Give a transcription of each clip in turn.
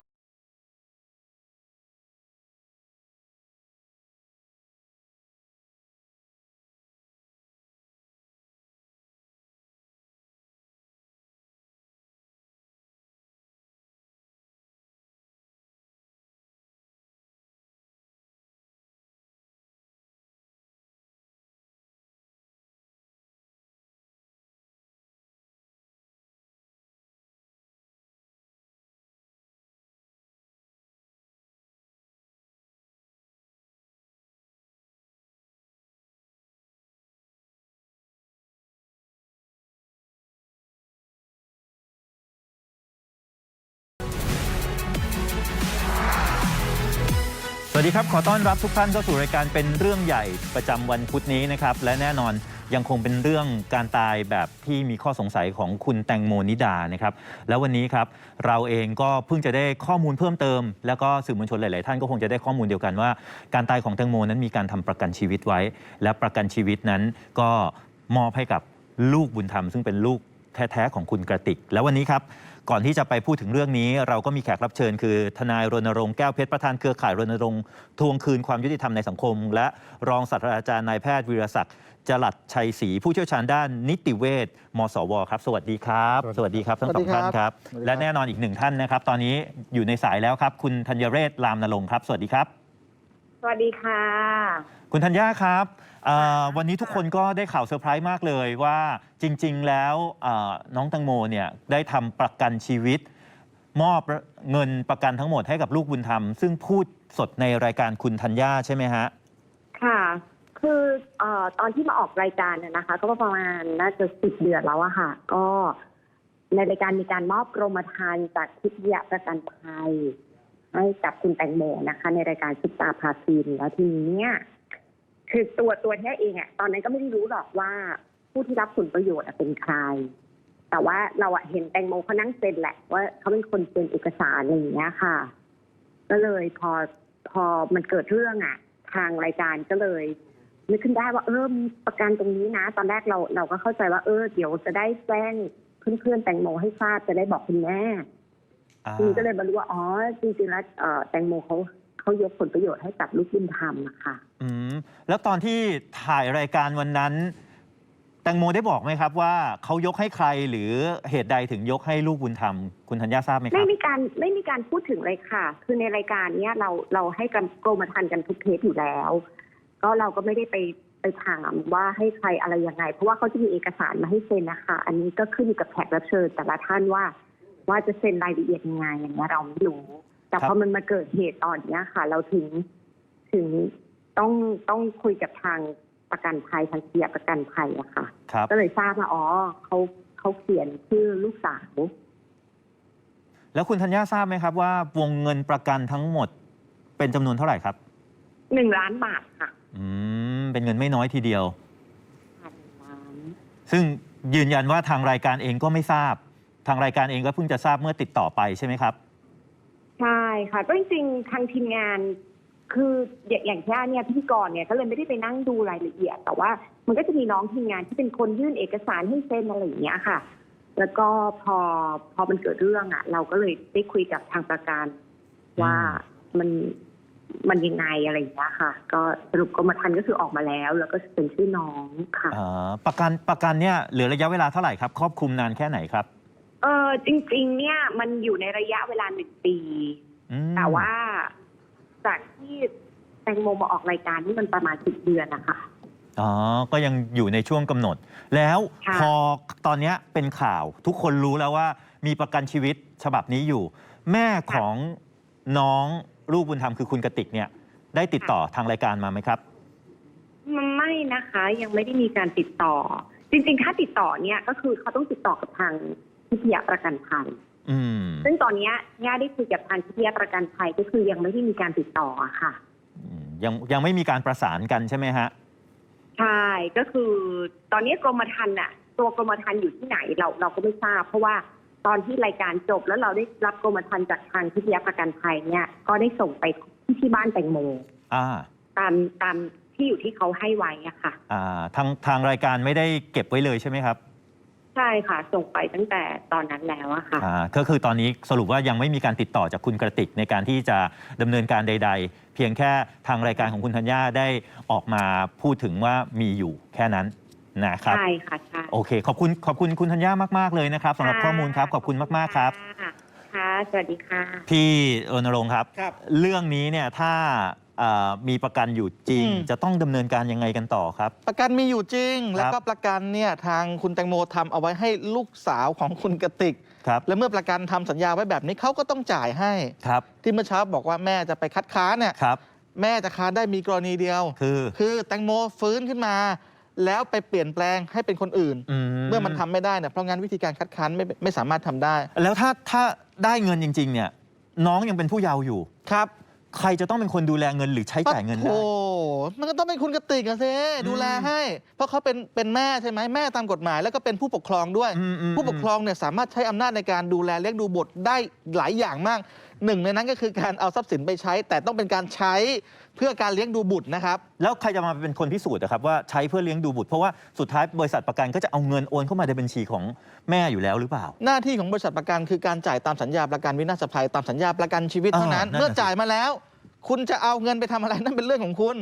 ย วัสดีครับ ขอต้อนรับทุกท่านเข้าสู่รายการเป็นเรื่องใหญ่ประจำวันพุธนี้นะครับ และแน่นอนยังคงเป็นเรื่องการตายแบบที่มีข้อสงสัยของคุณแตงโมนิดานะครับ แล้ววันนี้ครับเราเองก็เพิ่งจะได้ข้อมูลเพิ่มเติม แล้วก็สื่อมวลชนหลาย ๆ ท่านก็คงจะได้ข้อมูลเดียวกันว่า การตายของแตงโมนั้นมีการทำประกันชีวิตไว้ และประกันชีวิตนั้นก็มอบให้กับลูกบุญธรรมซึ่งเป็นลูกแท้ ๆ ของคุณกระติก แล้ววันนี้ครับ ก่อนที่จะไปพูดถึงเรื่องนี้ เราก็มีแขกรับเชิญ คือ ทนายรณรงค์แก้วเพชรประธานเครือข่ายรณรงค์ทวงคืนความยุติธรรมในสังคม และรองศาสตราจารย์นายแพทย์วีรศักดิ์จลัดชัยศรีผู้เชี่ยวชาญด้านนิติเวชมสวครับ สวัสดีครับ สวัสดีครับทั้งสองท่านครับสวัสดีครับ และแน่นอนอีกหนึ่งท่านนะครับ ตอนนี้อยู่ในสายแล้วครับ คุณธัญเรศรามนรงค์ครับ สวัสดีครับ สวัสดีค่ะ คุณธัญญาครับ เอ่อวันนี้ทุกคนก็ได้ข่าวเซอร์ไพรส์มากเลยว่าจริง ๆ แล้วเอ่อน้องตังโมเนี่ยได้ทำประกันชีวิต มอบเงินประกันทั้งหมดให้กับลูกบุญธรรม ซึ่งพูดสดในรายการคุณธัญญาใช่ไหมฮะ ค่ะ คือเออตอนที่มาออกรายการน่ะนะคะ ก็ประมาณน่าจะสิบเดือนแล้วอะค่ะ ก็ในรายการมีการมอบกรมธรรม์จากทิพยประกันภัยให้กับคุณแตงโมนะคะ ในรายการซุปตาพาซินแล้วทีนี้เนี่ย คือตัวตัวแท้เองอะตอนนั้นก็ไม่ได้รู้หรอกว่าผู้ที่รับผลประโยชน์อะเป็นใคร แต่ว่าเราอะเห็นแตงโมเขานั่งเซ็นแหละ ว่าเขาเป็นคนเซ็นเอกสารอะไรอย่างเงี้ยค่ะ ก็เลยพอพอมันเกิดเรื่องอะทางรายการก็เลยนึกขึ้นได้ว่าเออมีประกันตรงนี้นะ ตอนแรกเราเราก็เข้าใจว่าเออเดี๋ยวจะได้แจ้งเพื่อนๆแตงโมให้ทราบจะได้บอกคุณแม่อ่าทีนี้ก็เลยมารู้ว่าอ๋อจริงๆแล้วเอ่อแตงโมเขา เขายกผลประโยชน์ให้กับลูกบุญธรรมอะค่ะ อืมแล้วตอนที่ถ่ายรายการวันนั้น แตงโมได้บอกไหมครับว่าเขายกให้ใครหรือเหตุใดถึงยกให้ลูกบุญธรรม คุณธัญญาทราบไหมคไม่รับมีการไม่มีการพูดถึงเลยค่ะ คือในรายการเนี้ยเราเราให้กรมกรมธรรม์กันทุกเทปอยู่แล้ว ก็เราก็ไม่ได้ไปไปถามว่าให้ใครอะไรยังไง เพราะว่าเขาจะมีเอกสารมาให้เซ็นนะคะ อันนี้ก็ขึ้นอยู่กับแขกรับเชิญแต่ละท่านว่า ว่าจะเซ็นรายละเอียดยังไงอย่างเงี้ยเราไม่รู้ แต่ครับพอมันมาเกิดเหตุตอนเนี้ยค่ะ เราถึงถึงต้องต้องคุยกับทางประกันภัยทางเสียประกันภัยอะค่ะ ครับ ก็เลยทราบว่าอ๋อเขาเขาเขียนชื่อลูกสาวแล้วคุณธัญญาทราบไหมครับว่าวงเงินประกันทั้งหมดเป็นจำนวนเท่าไหร่ครับ หนึ่งล้านบาทค่ะอืมเป็นเงินไม่น้อยทีเดียวพันล้านซึ่งยืนยันว่าทางรายการเองก็ไม่ทราบ ทางรายการเองก็เพิ่งจะทราบเมื่อติดต่อไปใช่ไหมครับ ใช่ค่ะ ก็จริงๆทางทีมงาน คืออย่างอย่เนี่ยพิธีกรเนี่ยก็เลยไม่ได้ไปนั่งดูรายละเอียด แต่ว่ามันก็จะมีน้องทีมงานที่เป็นคนยื่นเอกสารให้เซ็นอะไรอย่างเงี้ยค่ะ แล้วก็พอพอมันเกิดเรื่องอะ เราก็เลยได้คุยกับทางประกันว่ามันมันยังไงอะไรอย่างเงี้ยค่ะ ก็สรุปกรมธรรม์ก็คือออกมาแล้ว แล้วก็เป็นชื่อน้องค่ะอ่าประกันประกันเนี่ยเหลือระยะเวลาเท่าไหร่ครับ ครอบคลุมนานแค่ไหนครับ เออจริง ๆ เนี่ย มันอยู่ในระยะเวลาหนึ่งปี อืมแต่ว่าจากที่แตงโมมาออกรายการนี่มันประมาณสิบเดือนนะคะ อ๋อ ก็ยังอยู่ในช่วงกำหนด แล้วค่ะ พอตอนเนี้ยเป็นข่าวทุกคนรู้แล้วว่ามีประกันชีวิตฉบับนี้อยู่ แม่ของน้องลูกบุญธรรมคือคุณกติกเนี่ย ได้ติดต่อทางรายการมาไหมครับ มันไม่นะคะ ยังไม่ได้มีการติดต่อ จริง ๆ ถ้าติดต่อเนี่ยก็คือเขาต้องติดต่อกับทาง ทิพยประกันภัยอืมซึ่งตอนเนี้ยย่าได้คุยกับทางทิพยประกันภัยก็คือยังไม่ได้มีการติดต่ออะค่ะอืมยังยังไม่มีการประสานกันใช่ไหมฮะใช่ก็คือตอนนี้กรมธรรม์น่ะ ตัวกรมธรรม์อยู่ที่ไหนเราเราก็ไม่ทราบ เพราะว่าตอนที่รายการจบแล้วเราได้รับกรมธรรม์จากทางทิพยประกันภัยเนี่ยก็ได้ส่งไปที่ที่บ้านแตงโมอ่าตามตามที่อยู่ที่เขาให้ไว้อะค่ะอ่าทางทางรายการไม่ได้เก็บไว้เลยใช่ไหมครับ ใช่ค่ะ ส่งไปตั้งแต่ตอนนั้นแล้วอะค่ะ อ่าก็คือตอนนี้สรุปว่ายังไม่มีการติดต่อจากคุณกระติกในการที่จะดำเนินการใด ๆ เพียงแค่ทางรายการของคุณธัญญาได้ออกมาพูดถึงว่ามีอยู่แค่นั้นนะครับ ใช่ค่ะใช่โอเค ขอบคุณขอบคุณคุณธัญญามาก ๆ เลยนะครับสำหรับข้อมูลครับ ขอบคุณมาก ๆ ครับ ค่ะค่ะสวัสดีค่ะ พี่รณรงค์ครับ ครับ เรื่องนี้เนี่ยถ้าเอ่อมีประกันอยู่จริง อืม จะต้องดำเนินการยังไงกันต่อครับ ประกันมีอยู่จริง แล้วก็ประกันเนี่ยทางคุณแตงโมทำเอาไว้ให้ลูกสาวของคุณกติก ครับ และเมื่อประกันทำสัญญาไว้แบบนี้เขาก็ต้องจ่ายให้ ครับที่เมื่อเช้าบอกว่าแม่จะไปคัดค้านเนี่ยครับ แม่จะค้านได้มีกรณีเดียว คือคือแตงโมฟื้นขึ้นมา แล้วไปเปลี่ยนแปลงให้เป็นคนอื่น เมื่อมันทำไม่ได้เนี่ยเพราะงั้นวิธีการคัดค้านไม่ไม่สามารถทำได้แล้วถ้าถ้าได้เงินจริง ๆ เนี่ย น้องยังเป็นผู้เยาว์อยู่ ครับ ใครจะต้องเป็นคนดูแลเงินหรือใช้จ่ายเงินได้ โอ้มันก็ต้องเป็นคุณกติกอะเซดูแลให้ เพราะเขาเป็นเป็นแม่ใช่ไหมแม่ตามกฎหมาย แล้วก็เป็นผู้ปกครองด้วย อืมอืม ผู้ปกครองเนี่ยสามารถใช้อำนาจในการดูแลเลี้ยงดูบุตรได้หลายอย่างมากหนึ่งในนั้นก็คือการเอาทรัพย์สินไปใช้ แต่ต้องเป็นการใช้เพื่อการเลี้ยงดูบุตรนะครับ แล้วใครจะมาเป็นคนพิสูจน์นะครับว่าใช้เพื่อเลี้ยงดูบุตร เพราะว่าสุดท้ายบริษัทประกันก็จะเอาเงินโอนเข้ามาในบัญชีของแม่อยู่แล้วหรือเปล่า หน้าที่ของบริษัทประกันคือการจ่ายตามสัญญาประกันวินาศภัยตามสัญญาประกันชีวิตเท่านั้น อ่านั่นน่ะ เมื่อจ่ายมาแล้ว คุณจะเอาเงินไปทำอะไรนั่นเป็นเรื่องของคุณ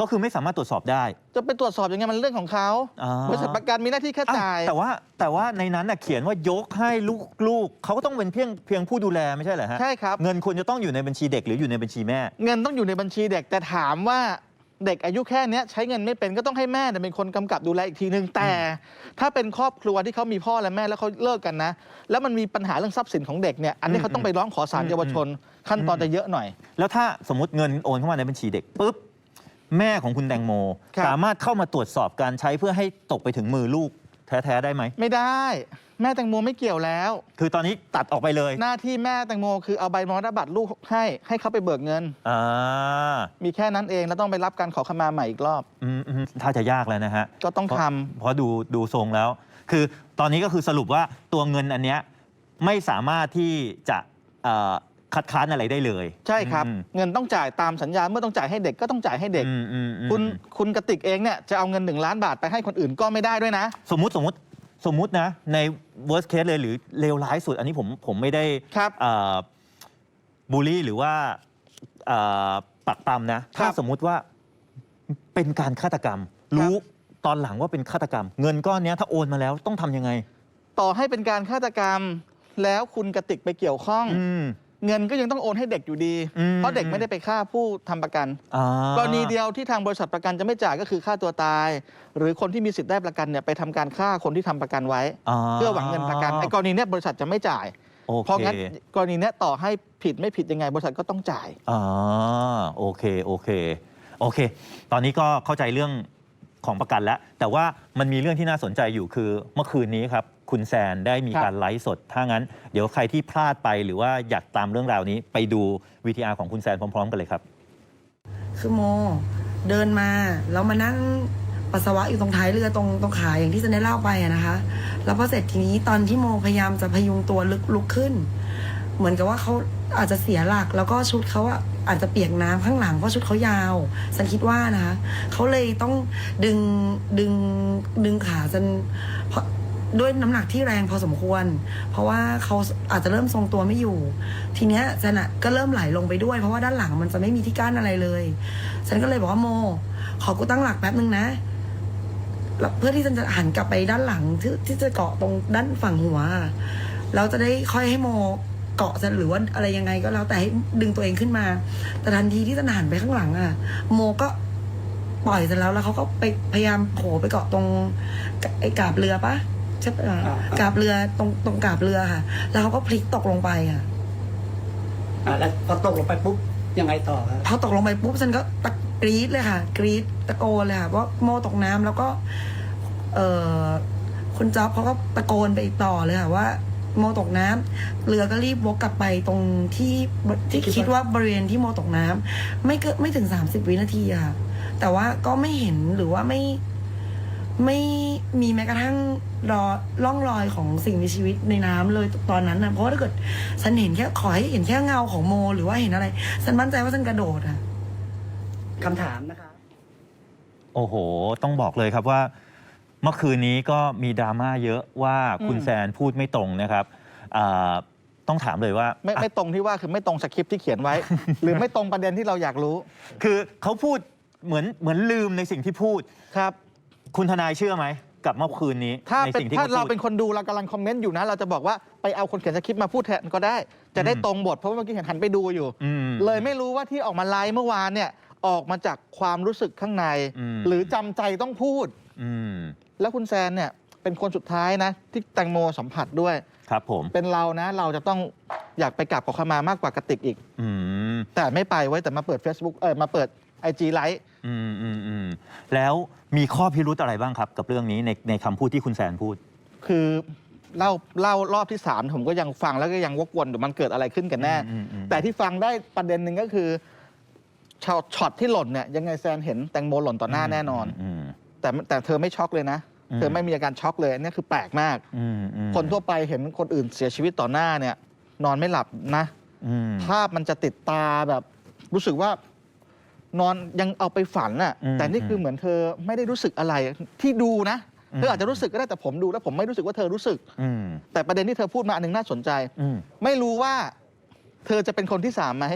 ก็คือไม่สามารถตรวจสอบได้จะไปตรวจสอบยังไงมันเรื่องของเขาอ่าบริษัทประกันมีหน้าที่แค่อ้าวจ่ายแต่ว่าแต่ว่าในนั้นน่ะเขียนว่ายกให้ลูกลูกเขาก็ต้องเป็นเพียงเพียงผู้ดูแลไม่ใช่เหรอฮะใช่ครับ เงินควรจะต้องอยู่ในบัญชีเด็กหรืออยู่ในบัญชีแม่ เงินต้องอยู่ในบัญชีเด็กแต่ถามว่าเด็กอายุแค่เนี้ยใช้เงินไม่เป็นก็ต้องให้แม่เนี่ยเป็นคนกำกับดูแลอีกทีนึงแต่ ถ้าเป็นครอบครัวที่เขามีพ่อและแม่แล้วเขาเลิกกันนะ แล้วมันมีปัญหาเรื่องทรัพย์สินของเด็กเนี่ยอันนี้อืมเขาต้องไปร้องขอศาลอืมเยาวชน ขั้นตอนอืมจะเยอะหน่อย แล้วถ้าสมมติเงินโอนเข้ามาในบัญชีเด็กปุ๊บ แม่ของคุณแตงโม ครับ สามารถเข้ามาตรวจสอบการใช้เพื่อให้ตกไปถึงมือลูกแท้ ๆ ได้ไหม ไม่ได้ แม่แตงโมไม่เกี่ยวแล้ว คือตอนนี้ตัดออกไปเลยหน้าที่แม่แตงโมคือเอาใบมรณบัตรลูกให้ให้เขาไปเบิกเงิน อ่ามีแค่นั้นเองแล้วต้องไปรับการขอขมาใหม่อีกรอบ อืมอืมถ้าจะยากแล้วนะฮะ ก็ต้องเพราะทำ เพราะดูดูทรงแล้ว คือตอนนี้ก็คือสรุปว่าตัวเงินอันเนี้ยไม่สามารถที่จะเอ่อ คัดค้านอะไรได้เลย ใช่ครับ อืม เงินต้องจ่ายตามสัญญาเมื่อต้องจ่ายให้เด็กก็ต้องจ่ายให้เด็ก อืมอืมอืมคุณคุณกติกเองเนี่ยจะเอาเงินหนึ่งล้านบาทไปให้คนอื่นก็ไม่ได้ด้วยนะ สมมุติสมมุติสมมุตินะ ใน worst case เลยหรือเลวร้ายสุด อันนี้ผมผมไม่ได้ครับ เอ่อบูลลี่หรือว่าเอ่อปักปำนะ ถ้าครับสมมุติว่าเป็นการฆาตกรรม รู้ตอนหลังว่าเป็นฆาตกรรม เงินก้อนเนี้ยถ้าโอนมาแล้วต้องทำยังไง ต่อให้เป็นการฆาตกรรม แล้วคุณกติกไปเกี่ยวข้อง อืม เงินก็ยังต้องโอนให้เด็กอยู่ดี อืม เพราะเด็กไม่ได้ไปฆ่าผู้ทำประกัน อ่ากรณีเดียวที่ทางบริษัทประกันจะไม่จ่ายก็คือฆ่าตัวตาย หรือคนที่มีสิทธิ์ได้ประกันเนี่ยไปทำการฆ่าคนที่ทำประกันไว้าเพื่อหวังเงินประกันไอ้กรณีเนี้ยบริษัทจะไม่จ่าย โอเพราะเคงั้นกรณีเนี้ยต่อให้ผิดไม่ผิดยังไง บริษัทก็ต้องจ่าย อ่าโอเคโอเค โอเค ตอนนี้ก็เข้าใจเรื่อง ของประกันแล้ว แต่ว่ามันมีเรื่องที่น่าสนใจอยู่คือเมื่อคืนนี้ครับ คุณแซนได้มีครับการไลฟ์สด ถ้างั้น เดี๋ยวใครที่พลาดไปหรือว่าอยากตามเรื่องราวนี้ ไปดูวีทีอาร์ของคุณแซนพร้อม ๆ กันเลยครับ คือโม เดินมาแล้วมานั่งปัสสาวะอยู่ตรงท้ายเรือตรงตรงขาอย่างที่จะได้เล่าไปอะนะคะ แล้วพอเสร็จทีนี้ตอนที่โมพยายามจะพยุงตัวลึกลุกขึ้น เหมือนกับว่าเขาอาจจะเสียหลัก แล้วก็ชุดเขาอะอาจจะเปียกน้ำข้างหลังเพราะชุดเขายาวฉันคิดว่านะคะเขาเลยต้องดึงดึงดึงขาจนเพราะด้วยน้ำหนักที่แรงพอสมควร เพราะว่าเขาอาจจะเริ่มทรงตัวไม่อยู่ ทีเนี้ยฉันอะก็เริ่มไหลลงไปด้วย เพราะว่าด้านหลังมันจะไม่มีที่กั้นอะไรเลยฉันก็เลยบอกว่าโม ขอกูตั้งหลักแป๊บนึงนะเพื่อที่ฉันจะหันกลับไปด้านหลังที่ที่จะเกาะตรงด้านฝั่งหัวแล้วจะได้ค่อยให้โม เกาะฉันหรือว่าอะไรยังไงก็แล้วแต่ให้ดึงตัวเองขึ้นมา แต่ทันทีที่ฉันหันไปข้างหลังอะโมก็ปล่อยฉันแล้วแล้วเขาก็ไปพยายามโผล่ไปเกาะตรงไอ้กาบเรือปะใช่ปะอ่าอ่ากาบเรือตรงตรงกาบเรือค่ะ แล้วเขาก็พลิกตกลงไปค่ะอ่าแล้วพอตกลงไปปุ๊บยังไงต่อครับพอตกลงไปปุ๊บฉันก็ตะกรี๊ดเลยค่ะ กรี๊ดตะโกนเลยค่ะว่าโมตกน้ำแล้วก็ เออคุณจ๊อบเขาก็ตะโกนไปอีกต่อเลยค่ะว่า โมตกน้ำเรือก็รีบวกกลับไปตรงที่ที่ที่คิคิดดว่าว่าบริเวณที่โมตกน้ำไม่เกินไม่ถึงสามสิบวินาทีอะค่ะ แต่ว่าก็ไม่เห็นหรือว่าไม่ไม่มีแม้กระทั่งรอร่องรอยของสิ่งมีชีวิตในน้ำเลยตอนนั้นนะเพราะว่าถ้าเกิดฉันเห็นแค่ขอให้เห็นแค่เงาของโม หรือว่าเห็นอะไรฉันมั่นใจว่าฉันกระโดดอะคำถามนะคะ โอ้โห ต้องบอกเลยครับว่า เมื่อคืนนี้ก็มีดราม่าเยอะว่าคุณอืมแซนพูดไม่ตรงนะครับอ่าต้องถามเลยว่า ไม่ไม่ตรงที่ว่าคือไม่ตรงสคริปต์ที่เขียนไว้ หรือไม่ตรงประเด็นที่เราอยากรู้ คือเขาพูดเหมือนเหมือนลืมในสิ่งที่พูด ครับ คุณทนายเชื่อไหมกับเมื่อคืนนี้ถ้าในเป็นสิ่งที่ถ้าเขาเราพูด เป็นคนดูเรากำลังคอมเมนต์อยู่นะ เราจะบอกว่าไปเอาคนเขียนสคริปต์มาพูดแทนก็ได้ จะได้อืมตรงบทเพราะว่าเมื่อกี้เห็นหันไปดูอยู่ อืม เลยไม่รู้ว่าที่ออกมาไลฟ์เมื่อวานเนี่ยออกมาจากความรู้สึกข้างใน อืม หรือจำใจต้องพูด อืม แล้วคุณแซนเนี่ยเป็นคนสุดท้ายนะ ที่แตงโมสัมผัสด้วย ครับผม เป็นเรานะ เราจะต้องอยากไปกราบขอขมามากกว่ากระติกอีก อืม แต่ไม่ไปไว้ยแต่มาเปิด Facebook เออมาเปิด IG ไลฟ์อืมอืมอืมแล้วมีข้อพิรุธอะไรบ้างครับ กับเรื่องนี้ในในคำพูดที่คุณแซนพูด คือเล่าเล่ารอบที่สามผมก็ยังฟังแล้วก็ยังวกวนอยู่มันเกิดอะไรขึ้นกันแน่ อืมอืมอืม แต่ที่ฟังได้ประเด็นหนึ่งก็คือช็อตช็อตที่หล่นเนี่ยยังไงแซนเห็นแตงโมหล่นต่อหน้าแน่นอนมแต่แต่เธอไม่ช็อกเลยนะอืม เธอไม่มีอาการช็อกเลยอันนี่คือแปลกมากอืมอืมคนทั่วไปเห็นคนอื่นเสียชีวิตต่อหน้าเนี่ย นอนไม่หลับนะอืมภาพมันจะติดตาแบบ รู้สึกว่านอนยังเอาไปฝันน่ะอืมแต่นี่คือเหมือนเธอไม่ได้รู้สึกอะไรที่ดูนะอืมเธออาจจะรู้สึกก็ได้แต่ผมดูแล้วผมไม่รู้สึกว่าเธอรู้สึกอืมแต่ประเด็นที่เธอพูดมาอันหนึงน่าสนใจอืมไม่รู้ว่า เธอจะเป็นคนที่สามไหม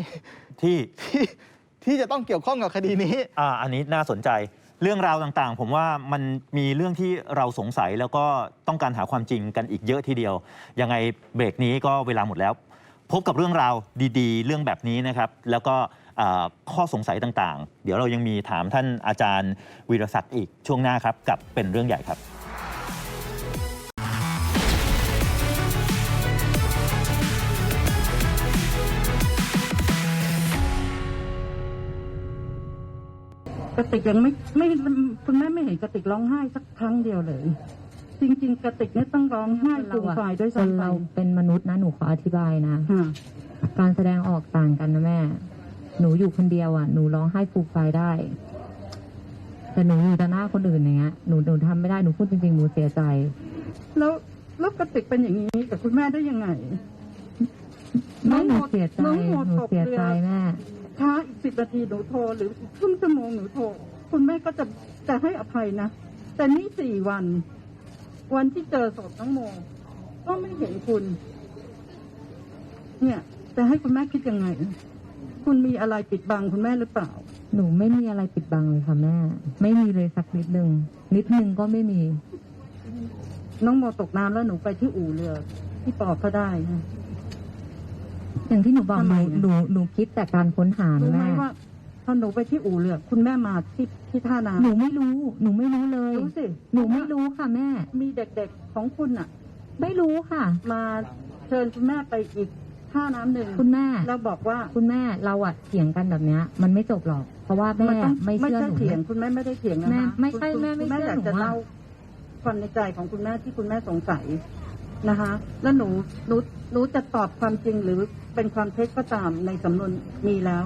ที่ที่ที่จะต้องเกี่ยวข้องกับคดีนี้ อ่า อันนี้น่าสนใจ เรื่องราวต่างๆ ผมว่ามันมีเรื่องที่เราสงสัยแล้วก็ต้องการหาความจริงกันอีกเยอะทีเดียว ยังไงเบรกนี้ก็เวลาหมดแล้ว พบกับเรื่องราวดีๆ เรื่องแบบนี้นะครับ แล้วก็อ่าข้อสงสัยต่างๆ เดี๋ยวเรายังมีถามท่านอาจารย์วีรศักดิ์อีกช่วงหน้าครับ กับเป็นเรื่องใหญ่ครับ กระติกยังไม่ไม่คุณแม่ไม่เห็นกระติกร้องไห้สักครั้งเดียวเลย จริง ๆกระติกเนี่ยต้องร้องไห้ฟูมฟายด้วยคนซ้ำไปเราเป็นมนุษย์นะหนูขออธิบายนะ ค่ะการแสดงออกต่างกันนะแม่ หนูอยู่คนเดียวอะ หนูร้องไห้ฟูมไฟายได้ แต่หนูอยู่ต่อหน้าคนอื่นอย่างเงี้ย หนูหนูทำไม่ได้ หนูพูดจริงๆ หนูเสียใจ แล้วแล้วกระติกเป็นอย่างนี้กับคุณแม่ได้ยังไงแม่หนูน้องโมเสียใจ น้องโมหนูตกเสียเรือใจแม่ ช้าอีกสิบนาทีหนูโทรหรืออีกครึ่งชั่วโมงหนูโทรคุณแม่ก็จะจะให้อภัยนะแต่นี่สี่วัน วันที่เจอศพน้องโม ก็ไม่เห็นคุณ เนี่ยจะให้คุณแม่คิดยังไง คุณมีอะไรปิดบังคุณแม่หรือเปล่า หนูไม่มีอะไรปิดบังเลยค่ะแม่ ไม่มีเลยสักนิดหนึ่งนิดหนึ่งก็ไม่มี น้องโมตกน้ำแล้วหนูไปที่อู่เรือ ที่ปอบเขาได้นะ อย่างที่หนูบอกทำหไมนูอะ หนูหนูคิดแต่การค้นหารู้นะไหมแม่ว่าพอหนูไปที่อู่เรือ คุณแม่มาที่ที่ท่าน้หนูไม่รู้ หนูไม่รู้เลยำรู้สิหนูไม่รู้ค่ะแม่ มีเด็กๆของคุณน่ะ ไม่รู้ค่ะ มาเชิญคุณแม่ไปอีกท่าน้ำหนึ่งคุณแม่ แล้วบอกว่าคุณแม่เราอะเถียงกันแบบเนี้ย มันไม่จบหรอก เพราะว่าแม่นต้องไม่ไม่เชื่อใช่หนู เถียงคุณแม่ไม่ได้เถียงนะแม่คะไม่ใช่คุณแม่ไม่คุณแม่เชื่ออยากจะหนูอะ เล่าความในใจของคุณแม่ที่คุณแม่สงสัย นะคะ แล้วหนูหนูหนูจะตอบความจริงหรือเป็นความเท็จก็ตามในสำนวนมีแล้ว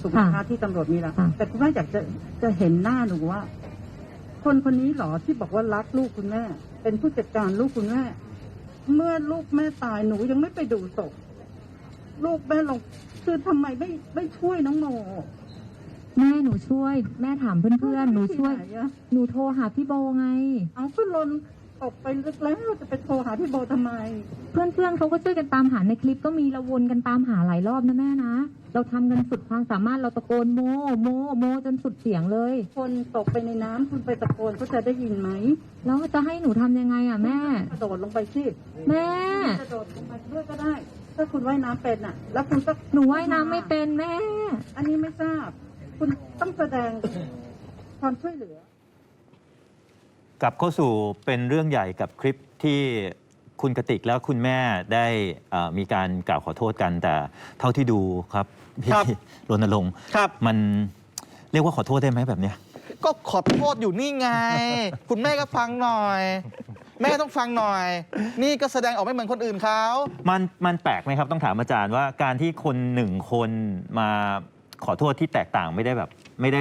ถูกไหมคะที่ตำรวจมีแล้วค่ะแต่คุณแม่อยากจะจะเห็นหน้าหนูว่า คนคนนี้เหรอที่บอกว่ารักลูกคุณแม่ เป็นผู้จัดการลูกคุณแม่ เมื่อลูกแม่ตายหนูยังไม่ไปดูศพลูกแม่ลงคือทำไมไม่ไม่ช่วยน้องโมแม่หนูช่วย แม่ถามเพื่อนๆหนูช่วยที่ไหนอะหนูโทรหาพี่โบไง เอาก็ลน ตกไปลึกแล้วจะไปโทรหาพี่โบทำไม เพื่อนๆเขาก็ช่วยกันตามหาในคลิปก็มีเราวนกันตามหาหลายรอบนะแม่นะ เราทำกันสุดความสามารถเราตะโกนโมโมโมจนสุดเสียงเลย คนตกไปในน้ำคุณไปตะโกนเขาจะได้ยินไหมแล้วจะให้หนูทำยังไงอะแม่ กระโดดลงไปสิแม่ กระโดดลงไปด้วยก็ได้ ถ้าคุณว่ายน้ำเป็นอะ แล้วคุณก็หนูว่ายน้ำไม่เป็นแม่ อันนี้ไม่ทราบ คุณต้องแสดงความช่วยเหลือ กลับเข้าสู่เป็นเรื่องใหญ่กับคลิปที่คุณกติกแล้วคุณแม่ได้เอ่อมีการกล่าวขอโทษกันแต่เท่าที่ดูครับพี่ครับรณรงค์ครับ มันเรียกว่าขอโทษได้ไหมแบบเนี้ย ก็ขอโทษอยู่นี่ไง คุณแม่ก็ฟังหน่อย แม่ต้องฟังหน่อย นี่ก็แสดงออกไม่เหมือนคนอื่นเขามันมันแปลกไหมครับต้องถามอาจารย์ว่าการที่คนหนึ่งคนมาขอโทษที่แตกต่างไม่ได้แบบ ไม่ได้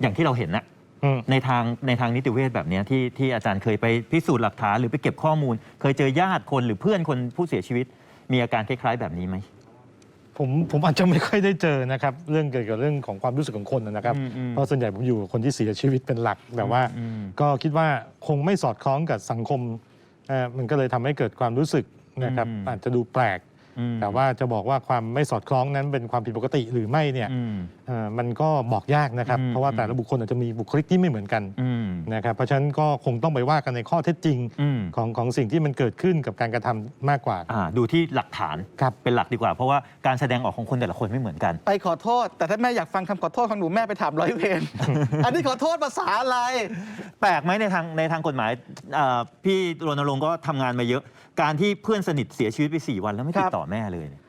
อย่างที่เราเห็นนะ ในทางในทางนิติเวชแบบเนี้ยที่ที่อาจารย์เคยไปพิสูจน์หลักฐานหรือไปเก็บข้อมูล เคยเจอญาติคนหรือเพื่อนคนผู้เสียชีวิต มีอาการคล้าย ๆ แบบนี้ไหม ผมผมอาจจะไม่ค่อยได้เจอนะครับ เรื่องเกี่ยวกับเรื่องของความรู้สึกของคนนะครับ อืมอืมเพราะส่วนใหญ่ผมอยู่กับคนที่เสียชีวิตเป็นหลัก แต่ว่าอืมก็คิดว่าคงไม่สอดคล้องกับสังคมเอ่อมันก็เลยทำให้เกิดความรู้สึกนะครับ อืม อาจจะดูแปลกอืม แต่ว่าจะบอกว่าความไม่สอดคล้องนั้นเป็นความผิดปกติหรือไม่เนี่ยอืมเอ่อมันก็บอกยากนะครับอืมเพราะว่าแต่ละบุคคลอาจจะมีบุคลิกที่ไม่เหมือนกันอืมนะครับเพราะฉะนั้นก็คงต้องไปว่ากันในข้อเท็จจริงอืมของของสิ่งที่มันเกิดขึ้นกับการกระทำมากกว่าอ่า ดูที่หลักฐานครับเป็นหลักดีกว่า เพราะว่าการแสดงออกของคนแต่ละคนไม่เหมือนกัน ไปขอโทษ แต่ถ้าแม่อยากฟังคำขอโทษของหนูแม่ไปถามร้อยเวรอันนี้ขอโทษภาษาอะไร แปลกไหมในทางในทางกฎหมายอ่าพี่รณรงค์ก็ทำงานมาเยอะ การที่เพื่อนสนิทเสียชีวิตไป 4 วันแล้วไม่ติคดรับต่อแม่เลยเนี่ย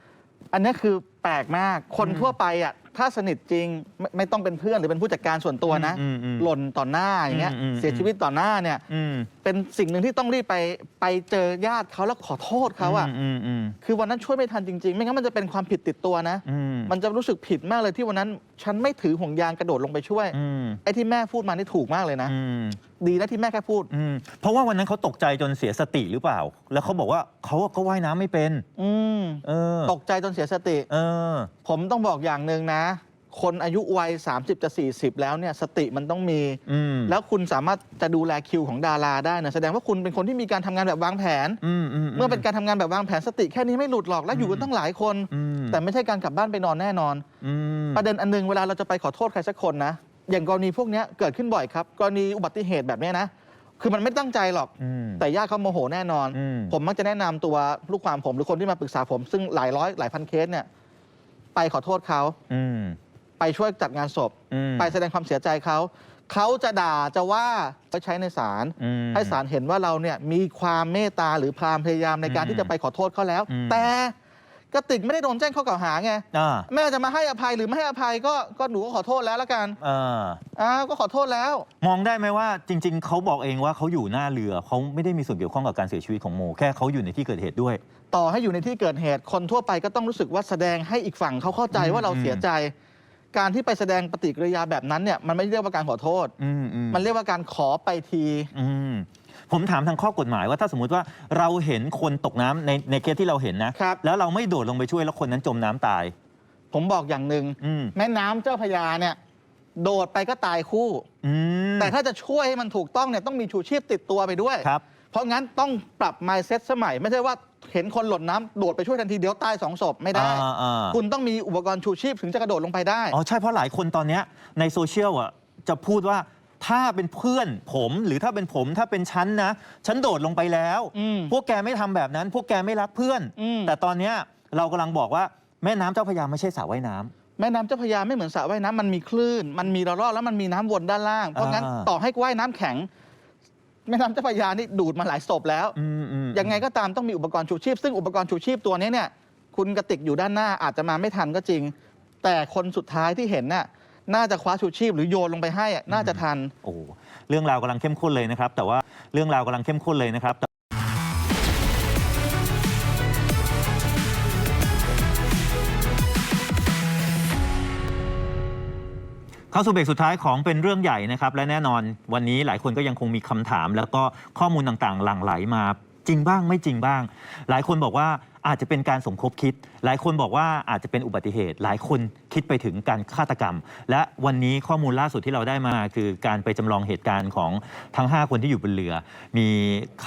อันนี้คือแปลกมาก คนอืมทั่วไปอะ ถ้าสนิทจริงไม่ไม่ต้องเป็นเพื่อนหรือเป็นผู้จัดการส่วนตัวนะ อืมอืมหล่นต่อหน้าอย่างเงี้ย อืมอืม เสียชีวิตต่อหน้าเนี่ย อืมเป็นสิ่งหนึ่งที่ต้องรีบไปไปเจอญาติเขาแล้วขอโทษเขาอะ อืมอืมคือวันนั้นช่วยไม่ทันจริงๆ ไม่งั้นมันจะเป็นความผิดติดตัวนะ อืมมันจะรู้สึกผิดมากเลยที่วันนั้น ฉันไม่ถือห่วงยางกระโดดลงไปช่วย อืมไอ้ที่แม่พูดมานี่ถูกมากเลยนะ อืม ดีนะที่แม่แค่พูด อืมเพราะว่าวันนั้นเขาตกใจจนเสียสติหรือเปล่า แล้วเขาบอกว่าเขาก็ว่ายน้ำไม่เป็น อืมเออตกใจจนเสียสติ เออ ผมต้องบอกอย่างหนึ่งนะ คนอายุวัย 30 จะ 40 แล้วเนี่ยสติมันต้องมี อืมแล้วคุณสามารถจะดูแลคิวของดาราได้นะแสดงว่าคุณเป็นคนที่มีการทำงานแบบวางแผน อืมอืม เมื่อเป็นการทำงานแบบวางแผนสติแค่นี้ไม่หลุดหรอกและอยู่กันตั้งหลายคน อืม แต่ไม่ใช่การกลับบ้านไปนอนแน่นอน อืมประเด็นอันหนึงเวลาเราจะไปขอโทษใครสักคนนะ อย่างกรณีพวกเนี้ยเกิดขึ้นบ่อยครับ กรณีอุบัติเหตุแบบเนี้ยนะ คือมันไม่ตั้งใจหรอก อืม แต่ญาติเขาโมโหแน่นอน อืม ผมมักจะแนะนำตัวลูกความผมหรือคนที่มาปรึกษาผม ซึ่งหลายร้อยหลายพันเคสเนี่ย ไปขอโทษเขา อืมไปช่วยจัดงานศพ อืมไปแสดงความเสียใจเขา เขาจะด่าจะว่าไปใช้ในศาล อืม ให้ศาลเห็นว่าเราเนี่ยมีความเมตตาหรือความพยายามในการอืมที่จะไปขอโทษเขาแล้ว อืม แต่ กระติกไม่ได้โดนแจ้งข้อกล่าวหาไงอ่าแม่จะมาให้อภัยหรือไม่ให้อภัยก็ก็หนูก็ขอโทษแล้วละกันเอออ้าวก็ขอโทษแล้ว มองได้ไหมว่าจริง ๆ เขาบอกเองว่าเขาอยู่หน้าเรือเขาไม่ได้มีส่วนเกี่ยวข้องกับการเสียชีวิตของโม แค่เขาอยู่ในที่เกิดเหตุด้วย ต่อให้อยู่ในที่เกิดเหตุคนทั่วไปก็ต้องรู้สึกว่าแสดงให้อีกฝั่งเขาเข้าใจว่าเราเสียใจ การที่ไปแสดงปฏิกิริยาแบบนั้นเนี่ยมันไม่เรียกว่าการขอโทษ อืมอืมมันเรียกว่าการขอไปที อืม ผมถามทางข้อกฎหมายว่าถ้าสมมติว่าเราเห็นคนตกน้ำในในเคสที่เราเห็นนะ ครับ แล้วเราไม่โดดลงไปช่วยแล้วคนนั้นจมน้ำตาย ผมบอกอย่างหนึ่งอืม แม่น้ำเจ้าพระยาเนี่ย โดดไปก็ตายคู่ อืมแต่ถ้าจะช่วยให้มันถูกต้องเนี่ยต้องมีชูชีพติดตัวไปด้วย ครับ เพราะงั้นต้องปรับ mindset สมัย ไม่ใช่ว่าเห็นคนหล่นน้ำโดดไปช่วยทันทีเดี๋ยวตายสองศพไม่ได้ อ่าอ่า คุณต้องมีอุปกรณ์ชูชีพถึงจะกระโดดลงไปได้ อ๋อใช่เพราะหลายคนตอนเนี้ยในโซเชียลอะจะพูดว่า ถ้าเป็นเพื่อนผมหรือถ้าเป็นผมถ้าเป็นฉันนะ ฉันโดดลงไปแล้ว อืม พวกแกไม่ทำแบบนั้น พวกแกไม่รักเพื่อน อืม แต่ตอนเนี้ยเรากำลังบอกว่าแม่น้ำเจ้าพระยาไม่ใช่สระว่ายน้ำ แม่น้ำเจ้าพระยาไม่เหมือนสระว่ายน้ำมันมีคลื่น มันมีระลอกแล้วมันมีน้ำวนด้านล่าง เพราะงั้นอ่า ต่อให้ว่ายน้ำแข็ง แม่น้ำเจ้าพระยานี่ดูดมาหลายศพแล้ว อืมอืม ยังไงก็ตามต้องมีอุปกรณ์ชูชีพ ซึ่งอุปกรณ์ชูชีพตัวนี้เนี่ย คุณกระติกอยู่ด้านหน้าอาจจะมาไม่ทันก็จริง แต่คนสุดท้ายที่เห็นน่ะ น่าจะคว้าชูชีพหรือโยนลงไปให้อะน่าจะทัน โอ้โหเรื่องราวกำลังเข้มข้นเลยนะครับ แต่ว่าเรื่องราวกำลังเข้มข้นเลยนะครับเข้าสู่เบรกสุดท้ายของเป็นเรื่องใหญ่นะครับ และแน่นอนวันนี้หลายคนก็ยังคงมีคำถาม แล้วก็ข้อมูลต่างๆ หลั่งไหลมา จริงบ้างไม่จริงบ้าง หลายคนบอกว่าอาจจะเป็นการสมคบคิด หลายคนบอกว่าอาจจะเป็นอุบัติเหตุ หลายคนคิดไปถึงการฆาตกรรม และวันนี้ข้อมูลล่าสุดที่เราได้มาคือการไปจำลองเหตุการณ์ของทั้ง 5 คนที่อยู่บนเรือ มี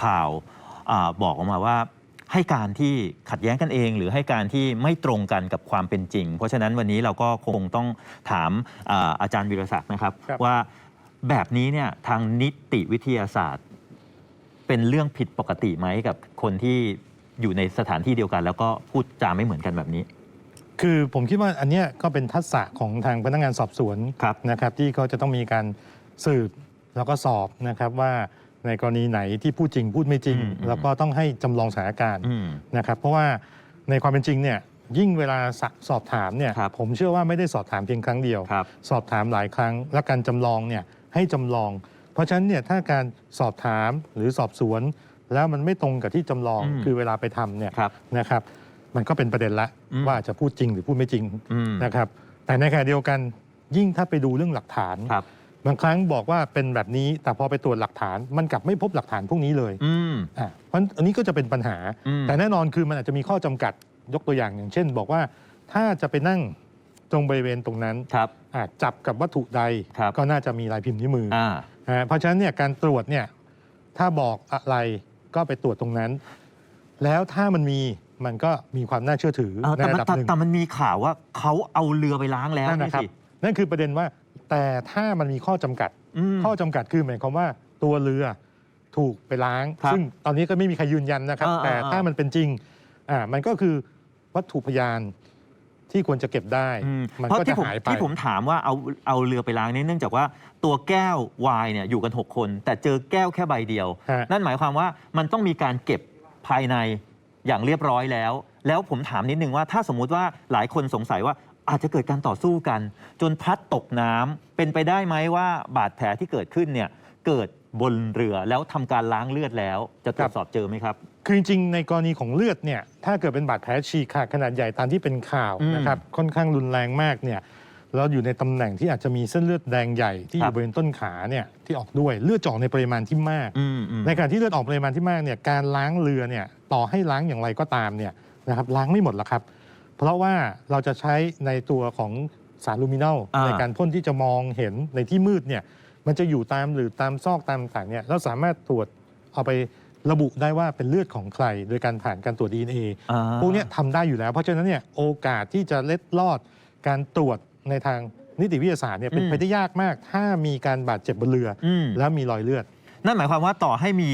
ข่าวอาบอกออกมาว่า ให้การที่ขัดแย้งกันเอง หรือให้การที่ไม่ตรงกันกับความเป็นจริง เพราะฉะนั้นวันนี้เราก็คงต้องถามอาอาจารย์วิรศักดิ์นะครับ ครับ ว่าแบบนี้เนี่ยทางนิติวิทยาศาสตร์ เป็นเรื่องผิดปกติไหมกับคนที่อยู่ในสถานที่เดียวกัน แล้วก็พูดจาไม่เหมือนกันแบบนี้ คือผมคิดว่าอันเนี้ยก็เป็นทักษะของทางพนักงานสอบสวนครับ นะครับ ที่เขาจะต้องมีการสืบแล้วก็สอบนะครับว่าในกรณีไหนที่พูดจริงพูดไม่จริง อืมอืม แล้วก็ต้องให้จำลองสถานการณ์อืม นะครับ เพราะว่าในความเป็นจริงเนี่ยยิ่งเวลาสะสอบถามเนี่ยครับ ผมเชื่อว่าไม่ได้สอบถามเพียงครั้งเดียว ครับ สอบถามหลายครั้งและการจำลองเนี่ยให้จำลอง เพราะฉะนั้นเนี่ยถ้าการสอบถามหรือสอบสวน แล้วมันไม่ตรงกับที่จำลองอืมคือเวลาไปทำเนี่ยครับนะครับ มันก็เป็นประเด็นละอืม ว่าจะพูดจริงหรือพูดไม่จริงอืมนะครับ แต่ในขณะเดียวกันยิ่งถ้าไปดูเรื่องหลักฐาน ครับ บางครั้งบอกว่าเป็นแบบนี้แต่พอไปตรวจหลักฐาน มันกลับไม่พบหลักฐานพวกนี้เลยอืม อะเพราะฉะนั้นอันนี้ก็จะเป็นปัญหา อืม แต่แน่นอนคือมันอาจจะมีข้อจำกัดยกตัวอย่างอย่างเช่น บอกว่าถ้าจะไปนั่งตรงบริเวณตรงนั้นครับอะจับกับวัตถุใดครับ ก็น่าจะมีลายพิมพ์นิ้วมือออ่าอ่า เพราะฉะนั้นเนี่ยการตรวจเนี่ยถ้าบอกอะไรก็ไปตรวจตรงนั้น แล้วถ้ามันมีมันก็มีความน่าเชื่อถือเอาในแต่มันระดับแต่หนึ่งแต่มันมีข่าวว่าเขาเอาเรือไปล้างแล้วนั่นนี่นะครับสินั่นคือประเด็นว่าแต่ถ้ามันมีข้อจำกัดอืมข้อจำกัดคือหมายความว่าตัวเรือถูกไปล้างครับซึ่งตอนนี้ก็ไม่มีใครยืนยันนะครับอ่าแต่อ่าถ้ามันเป็นจริงอ่ามันก็คือวัตถุพยาน ที่ควรจะเก็บได้ อืมมันเพราะก็ที่จะผมหายไป ที่ผมถามว่าเอาเอาเรือไปล้างเนี่ยเนื่องจากว่าตัวแก้ววายเนี่ยอยู่กัน 6 คน แต่เจอแก้วแค่ใบเดียว ฮะ นั่นหมายความว่ามันต้องมีการเก็บภายในอย่างเรียบร้อยแล้ว แล้วผมถามนิดนึงว่าถ้าสมมุติว่าหลายคนสงสัยว่าอาจจะเกิดการต่อสู้กัน จนพลัดตกน้ำเป็นไปได้ไหมว่าบาดแผลที่เกิดขึ้นเนี่ยเกิดบนเรือแล้วทำการล้างเลือดแล้ว จะตรวจสอบเจอไหมครับ คือจริงๆในกรณีของเลือดเนี่ยถ้าเกิดเป็นบาดแผลฉีกขาดขนาดใหญ่ตามที่เป็นข่าวอืมนะครับค่อนข้างรุนแรงมากเนี่ยเราอยู่ในตำแหน่งที่อาจจะมีเส้นเลือดแดงใหญ่ที่อครัยู่บบริเวณต้นขาเนี่ยที่ออกด้วยเลือดจะออกในปริมาณที่มาก อืมอืม ในขณะที่เลือดออกปริมาณที่มากเนี่ยการล้างเรือเนี่ยต่อให้ล้างอย่างไรก็ตามเนี่ยนะครับล้างไม่หมดหรอกครับ เพราะว่าเราจะใช้ในตัวของสารลูมินัลอ่า ในการพ่นที่จะมองเห็นในที่มืดเนี่ยมันจะอยู่ตามหรือตามซอกตามต่างเนี่ยเราสามารถตรวจเอาไป ระบุได้ว่าเป็นเลือดของใคร โดยการผ่านการตรวจ DNA อ่า พวกเนี้ยทำได้อยู่แล้ว เพราะฉะนั้นเนี่ยโอกาสที่จะเล็ดลอดการตรวจในทางนิติวิทยาศาสตร์เนี่ยเป็นอืม ไปได้ยากมาก ถ้ามีการบาดเจ็บบนเรือออืม แล้วมีรอยเลือด นั่นหมายความว่าต่อให้มี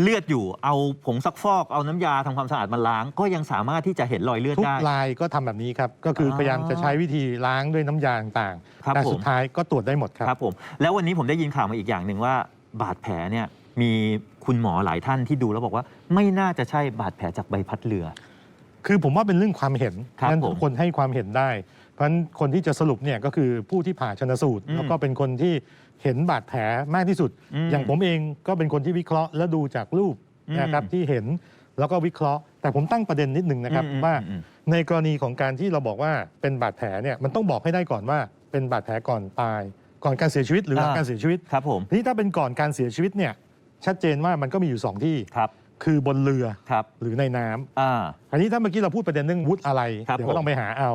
เลือดอยู่ เอาผงซักฟอก เอาน้ำยาทำความสะอาดมาล้าง ก็ยังสามารถที่จะเห็นรอยเลือดทุกได้รายก็ทำแบบนี้ครับ ก็คือออพยายามจะใช้วิธีล้างด้วยน้ำยาต่างครับๆแต่ผม สุดท้ายก็ตรวจได้หมดครับ ครับผม แล้ววันนี้ผมได้ยินข่าวมาอีกอย่างหนึ่งว่า บาดแผลเนี่ย มีคุณหมอหลายท่านที่ดูแล้วบอกว่า ไม่น่าจะใช่บาดแผลจากใบพัดเรือ คือผมว่าเป็นเรื่องความเห็นครับนั้นผมทุกคนให้ความเห็นได้ เพราะฉะนั้นคนที่จะสรุปเนี่ยก็คือผู้ที่ผ่าชนสูตร อืมแล้วก็เป็นคนที่เห็นบาดแผลมากที่สุด อืมอย่างผมเองก็เป็นคนที่วิเคราะห์และดูจากรูปอืมนะครับที่เห็นแล้วก็วิเคราะห์ แต่ผมตั้งประเด็นนิดหนึ่งนะครับอืมว่าอืม ในกรณีของการที่เราบอกว่าเป็นบาดแผลเนี่ยมันต้องบอกให้ได้ก่อนว่าเป็นบาดแผลก่อนตาย ก่อนการเสียชีวิตหรือหลังอ่าการเสียชีวิต ครับผม ทีนี้ถ้าเป็นก่อนการเสียชีวิตเนี่ย ชัดเจนว่ามันก็มีอยู่สองที่ครับ คือบนเรือครับหรือในน้ำอ่า อันนี้ถ้าเมื่อกี้เราพูดประเด็นเรื่องวุฒิอะไร ครับเดี๋ยวผมก็ต้องไปหาเอา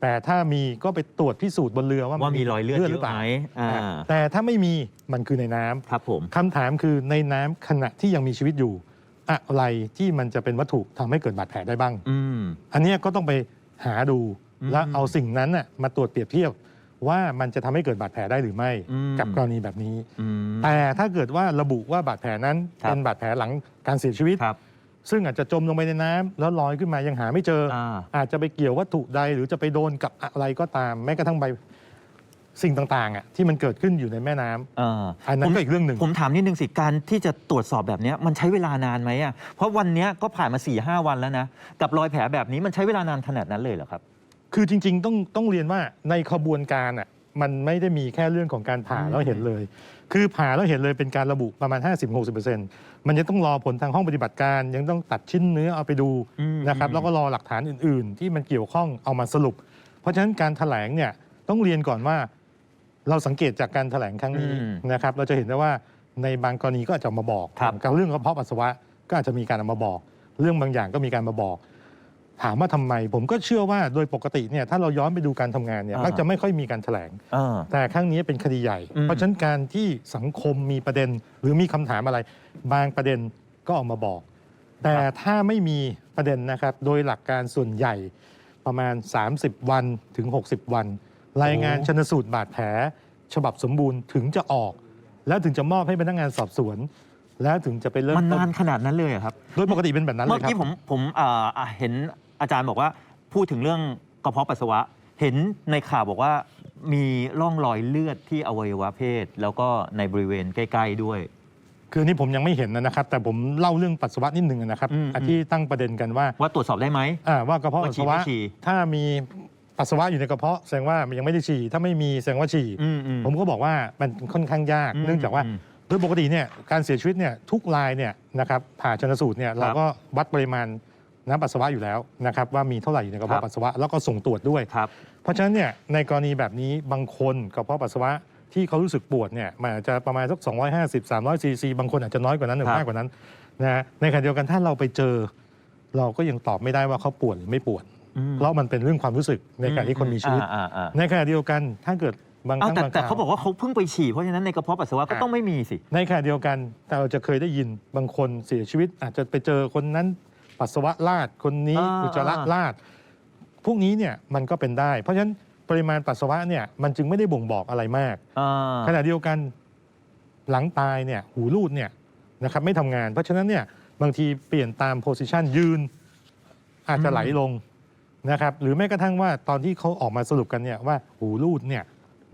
แต่ถ้ามีก็ไปตรวจพิสูจน์บนเรือว่าว่ามีรอยเลือดเยหรือะเปล่าไหมอ่าอ่า แต่ถ้าไม่มีมันคือในน้ำ ครับผม คำถามคือในน้ำขณะที่ยังมีชีวิตอยู่ อะไรที่มันจะเป็นวัตถุทำให้เกิดบาดแผลได้บ้าง อืม อันเนี้ยก็ต้องไปหาดู อืม และเอาสิ่งนั้นน่ะมาตรวจเปรียบเทียบ ว่ามันจะทำให้เกิดบาดแผลได้หรือไม่อืมกับกรณีแบบนี้อืมแต่ถ้าเกิดว่าระบุว่าบาดแผลนั้นครับเป็นบาดแผลหลังการเสียชีวิตครับซึ่งอาจจะจมลงไปในน้ำแล้วลอยขึ้นมายังหาไม่เจออ่าอาจจะไปเกี่ยววัตถุใดหรือจะไปโดนกับอะไรก็ตามแม้กระทั่งใบสิ่งต่างๆอะที่มันเกิดขึ้นอยู่ในแม่น้ำอ่าอันนั้นก็อีกเรื่องหนึ่งผมถามนิดนึงสิการที่จะตรวจสอบแบบเนี้ยมันใช้เวลานานไหมอะเพราะวันเนี้ยก็ผ่านมา4ี่หวันแล้วนะ กับรอยแผลแบบนี้มันใช้เวลานานขนาดนั้นเลยเหรอครับ คือจริง ๆ ต้องต้องเรียนว่าในขบวนการอะมันไม่ได้มีแค่เรื่องของการผ่าอืมแล้วเห็นเลย คือผ่าแล้วเห็นเลยเป็นการระบุประมาณ 50-60%มันยังต้องรอผลทางห้องปฏิบัติการ ยังต้องตัดชิ้นเนื้อเอาไปดูอืมนะครับแล้วก็รอหลักฐานอื่น ๆ ที่มันเกี่ยวข้องเอามาสรุป เพราะฉะนั้นการถแถลงเนี่ยต้องเรียนก่อนว่า เราสังเกตจากการถแถลงครั้งนี้อืมนะครับเราจะเห็นได้ว่าในบางกรณีก็อาจจะเอามาบอกครับกับเรื่องกระเพาะปัสสาวะก็อาจจะมีการเอามาบอก เรื่องบางอย่างก็มีการมาบอก ถามว่าทำไม ผมก็เชื่อว่าโดยปกติเนี่ยถ้าเราย้อนไปดูการทำงานเนี่ยอ่ามัมักจะไม่ค่อยมีการถแถลงอ่าแต่ครั้งนี้เป็นคดีใหญ่อืมเพราะฉะนั้นการที่สังคมมีประเด็น หรือมีคำถามอะไร บางประเด็นก็ออกมาบอก แต่ถ้าไม่มีประเด็นนะครับ โดยหลักการส่วนใหญ่ประมาณ 30 วันถึง 60 วัน รายงานชนสูตรบาดแผล ฉบับสมบูรณ์ถึงจะออก แล้วถึงจะมอบให้พนักงานสอบสวน แล้วถึงจะไปเริ่มมันต้นานขนาดนั้นเลยเหรอครับ โดยปกติเป็นแบบนั้นเลเมื่อยครับกี้ผมผมเอ่ออะเห็นอาจารย์บอกว่าพูดถึงเรื่องกระเพาะปัสสาวะ เห็นในข่าวบอกว่ามีร่องรอยเลือดที่อวัยวะเพศ แล้วก็ในบริเวณใกล้ ๆ ด้วย คืออนนี่ผมยังไม่เห็นนะครับ แต่ผมเล่าเรื่องปัสสาวะนิดหนึ่งนะครับอืมอันที่ตั้งประเด็นกันว่าว่าตรวจสอบได้ไหม อ่าว่ากระเพาะปัสสาวะว่าฉี่ไม่ฉี่ ถ้ามีปัสสาวะอยู่ในกระเพาะแสดงว่ามันยังไม่ได้ฉี่ถ้าไม่มีแสดงว่าฉี่ อืมอืม ผมก็บอกว่ามันค่อนข้างยาก อืมเนื่องจากว่าอืมโดยปกติเนี่ยการเสียชีวิตเนี่ยทุกรายเนี่ยนะครับผ่าชนสูตรเนี่ยเราก็วัดปริมาณน้ำปัสสาวะอยู่แล้วนะครับว่ามีเท่าไหร่อยู่ในกระครัเพาะบปัสสาวะแล้วก็ส่งตรวจด้วย ครับ เพราะฉะนั้นเนี่ยในกรณีแบบนี้บางคนกระเพาะปัสสาวะที่เขารู้สึกปวดเนี่ยมันอาจจะประมาณสัก250 300ซีซีบางคนอาจจะน้อยกว่านั้นหรือครับ มากกว่านั้นนะฮะในขณะเดียวกันถ้าเราไปเจอ เราก็ยังตอบไม่ได้ว่าเขาปวดหรือไม่ปวดอืมเพราะมันเป็นเรื่องความรู้สึกในการที่คนมีชีวิต อ่าอ่าในขณะเดียวกันถ้าเกิด บางคเอารั้งแต่บางคแต่ราวเขาบอกว่าเขาเพิ่งไปฉี่เพราะฉะนั้นในกระเพาะปัสสาวะก็อะ ต้องไม่มีสิ ในขณะเดียวกันเราจะเคยได้ยินบางคนเสียชีวิต อาจจะไปเจอคนนั้นปัสสาวะลาดคนนี้อ่า อุจจาระอ่าลาดพวกนี้เนี่ยมันก็เป็นได้ เพราะฉะนั้นปริมาณปัสสาวะเนี่ยมันจึงไม่ได้บ่งบอกอะไรมาก อ่าขณะเดียวกันหลังตายเนี่ยหูรูดเนี่ยนะครับไม่ทำงาน เพราะฉะนั้นเนี่ยบางทีเปลี่ยนตามโพสิชันยืน อาจจะไหลลงนะครับหรือแม้กระทั่งว่าตอนที่เขาออกมาสรุปกันเนี่ยว่าหูรูดเนี่ย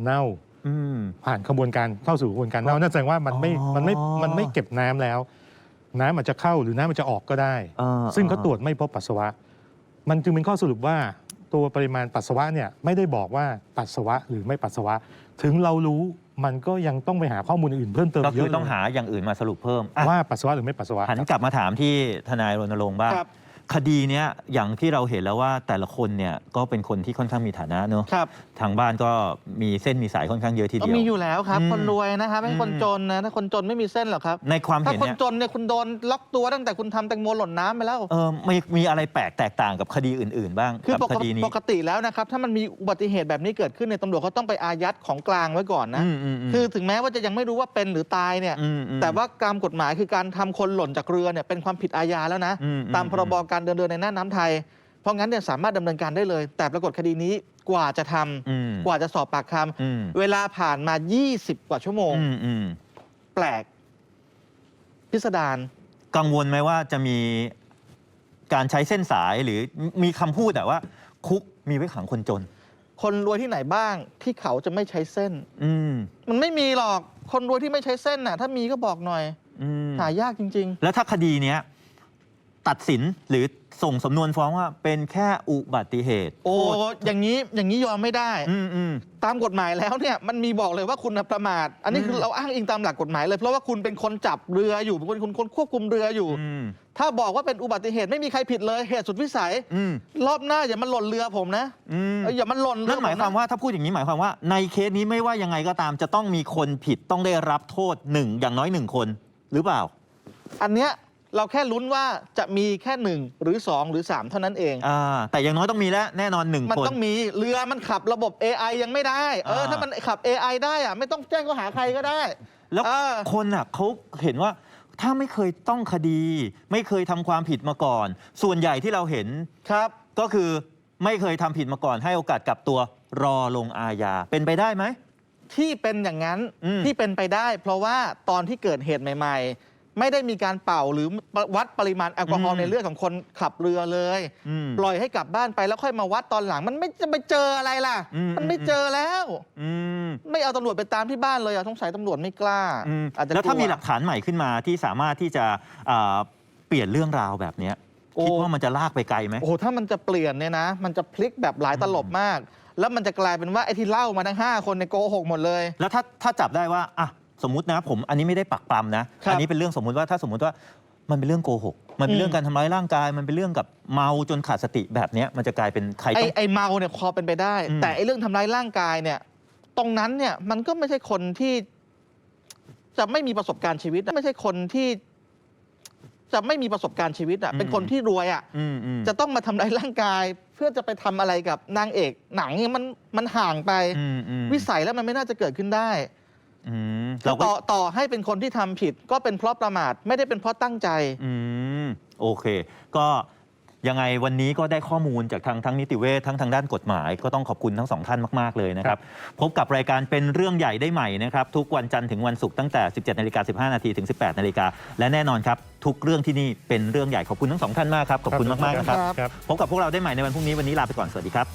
เน่า อืม ผ่านขบวนการเข้าสู่กระบวนการเน่านั่นแสดงว่ามันไม่อ๋อ มันไม่มันไม่เก็บน้ำแล้ว น้ำอาจจะเข้าหรือน้ำมันจะออกก็ได้ อ่าซึ่งเขาตรวจไม่พบปัสสาวะ มันจึงเป็นข้อสรุปว่าตัวปริมาณปัสสาวะเนี่ยไม่ได้บอกว่าปัสสาวะหรือไม่ปัสสาวะ ถึงเรารู้มันก็ยังต้องไปหาข้อมูลอื่นเพิ่มเติมก็เยคืออะต้องหาอย่างอื่นมาสรุปเพิ่มอะว่าปัสสาวะหรือไม่ปัสสาวะหันกลับมาถามที่ทนายรณรงค์บ้างครับ คดีเนี้ยอย่างที่เราเห็นแล้วว่าแต่ละคนเนี่ยก็เป็นคนที่ค่อนข้างมีฐานะเนอะครับ ทางบ้านก็มีเส้นมีสายค่อนข้างเยอะทีก็เดียว มีอยู่แล้วครับ อืมคนรวยนะครับไม่ใช่คนอืมจนนะถ้าคนจนไม่มีเส้นหรอกครับ ในความถ้าเห็นคนเนี่ย จนเนี่ยคุณโดนล็อกตัวตั้งแต่คุณทำแตงโมหล่นน้ำไปแล้ว เออไม่มีอะไรแปลกแตกต่างกับคดีอื่น ๆ บ้างคือกับปกคติดีนี้ปกติแล้วนะครับ ถ้ามันมีอุบัติเหตุแบบนี้เกิดขึ้นในยตำรวจเขาต้องไปอายัดของกลางไว้ก่อนนะอืมอืมมคือถึงแม้ว่าจะยังไม่รู้ว่าเป็นหรือตายเนี่ย มอืม แต่ว่าตามกฎหมายคือการทำคนหล่นจากเรือเนี่ยเป็นความผิดอาญาแล้วนะ อืมอืมตามพรบการเดินเรือในน่านน้ำไทย เพราะงั้นเนี่ยสามารถดำเนินการได้เลย แต่ปรากฏคดีนี้กว่าจะทำอืมกว่าจะสอบปากคำอืมเวลาผ่านมา 20 กว่าชั่วโมงอืมอืมแปลก พิสดารกังวลไหมว่าจะมีการใช้เส้นสายหรือมีคำพูดแต่ว่า คุกมีไว้ขังคนจน คนรวยที่ไหนบ้างที่เขาจะไม่ใช้เส้น อืมมันไม่มีหรอกคนรวยที่ไม่ใช้เส้นน่ะ ถ้ามีก็บอกหน่อยอืมหายากจริงแล้วถ้าคดีเนี้ย ตัดสินหรือส่งสำนวนฟ้องว่าเป็นแค่อุบัติเหตุๆโอ้อย่างนี้อย่างนี้ยอมไม่ได้ อืมอืม ตามกฎหมายแล้วเนี่ยมันมีบอกเลยว่าคุณประมาท อันนี้คือม เราอ้างอิงตามหลักกฎหมายเลย เพราะว่าคุณเป็นคนจับเรืออยู่เป็นคนคนควบคุมเรืออยู่ อืมถ้าบอกว่าเป็นอุบัติเหตุไม่มีใครผิดเลยเหตุสุดวิสัย อืมรอบหน้าอย่ามันหล่นเรือผมนะอืม เอ้ยอย่ามันหล่นเรือนั่นหมายความผนะว่าถ้าพูดอย่างนี้หมายความว่าในเคสนี้ไม่ว่ายังไงก็ตามจะต้องมีคนผิดต้องได้รับโทษหนึ่งอย่างน้อยหนึ่งคนหรือเปล่า อันเนี้ย เราแค่ลุ้นว่าจะมีแค่หนึ่งหรือสองหรือสามเท่านั้นเอง อ่าแต่อย่างน้อยต้องมีแล้วแน่นอนหนึ่งมันคน ต้องมีเรือมันขับระบบ AI ยังไม่ได้ เออ อ่า ถ้ามันขับ AI ได้อะไม่ต้องแจ้งข้อหาใครก็ได้ แล้วเออ คนอะเขาเห็นว่าถ้าไม่เคยต้องคดี ไม่เคยทำความผิดมาก่อน ส่วนใหญ่ที่เราเห็นครับ ก็คือไม่เคยทำผิดมาก่อน ให้โอกาสกลับตัวรอลงอาญาเป็นไปได้ไหม ที่เป็นอย่างนั้นอืมที่เป็นไปได้ เพราะว่าตอนที่เกิดเหตุใหม่ๆ ไม่ได้มีการเป่าหรือวัดปริมาณแอลกอฮอล์ในเลือดของคนขับเรือเลย อืม ปล่อยให้กลับบ้านไปแล้วค่อยมาวัดตอนหลัง มันไม่จะไปเจออะไรล่ะ อืม มันไม่เจอแล้ว อืม ไม่เอาตำรวจไปตามที่บ้านเลยอะสงสัยตำรวจไม่กล้าอืมอาจจะแล้วถ้ากลัมีหลักฐานใหม่ขึ้นมาที่สามารถที่จะอ่าเปลี่ยนเรื่องราวแบบเนี้ยโอ้ คิดว่ามันจะลากไปไกลไหม โอ้โหถ้ามันจะเปลี่ยนเนี่ยนะ มันจะพลิกแบบหลายตลบมาก แล้วมันจะกลายเป็นว่าไอ้ที่เล่ามาทั้ง 5 คนในยโกหกหมดเลย แล้วถ้าถ้าจับได้ว่าอะ สมมตินะผมอันนี้ไม่ได้ปักปรำนะ ครับอันี้เป็นเรื่องสมมุติว่าถ้าสมมุติว่ามันเป็นเรื่องโกหก มันเป็นเรื่องอืมการทำร้ายร่างกาย มันเป็นเรื่องกับเมาจนขาดสติแบบเนี้ยมันจะกลายเป็นใครไอ้ต้อง ไอ้เมาเนี่ยพอเป็นไปได้ อืม แต่ไอ้เรื่องทำร้ายร่างกายเนี่ย ตรงนั้นเนี่ยมันก็ไม่ใช่คนที่ จะไม่มีประสบการณ์ชีวิตไม่ใช่คนที่ จะไม่มีประสบการณ์ชีวิตอะ เป็นคนที่รวยอะ อืมอืมจะต้องมาทำร้ายร่างกาย เพื่อจะไปทำอะไรกับนางเอกหนังเนี่ยมันมันห่างไป อืมอืม วิสัยแล้วมันไม่น่าจะเกิดขึ้นได้ อืมเราก็ต่อต่อให้เป็นคนที่ทำผิดก็เป็นเพราะประมาทไม่ได้เป็นเพราะตั้งใจ อืมโอเค ก็ยังไงวันนี้ก็ได้ข้อมูลจากทางทั้งนิติเวชทั้งทางด้านกฎหมาย ก็ต้องขอบคุณทั้งสองท่านมาก ๆ เลยนะครับ พบกับรายการเป็นเรื่องใหญ่ได้ใหม่นะครับ ทุกวันจันทร์ถึงวันศุกร์ตั้งแต่ 17นาฬิกา15นาทีถึง 18นาฬิกาและแน่นอนครับ ทุกเรื่องที่นี่เป็นเรื่องใหญ่ขอบคุณทั้งสองท่านมากครับขอบคุณมากๆนะครับ ครับครับพบกับพวกเราได้ใหม่ในวันพรุ่งนี้วันนี้ลาไปก่อนสวัสดีครับ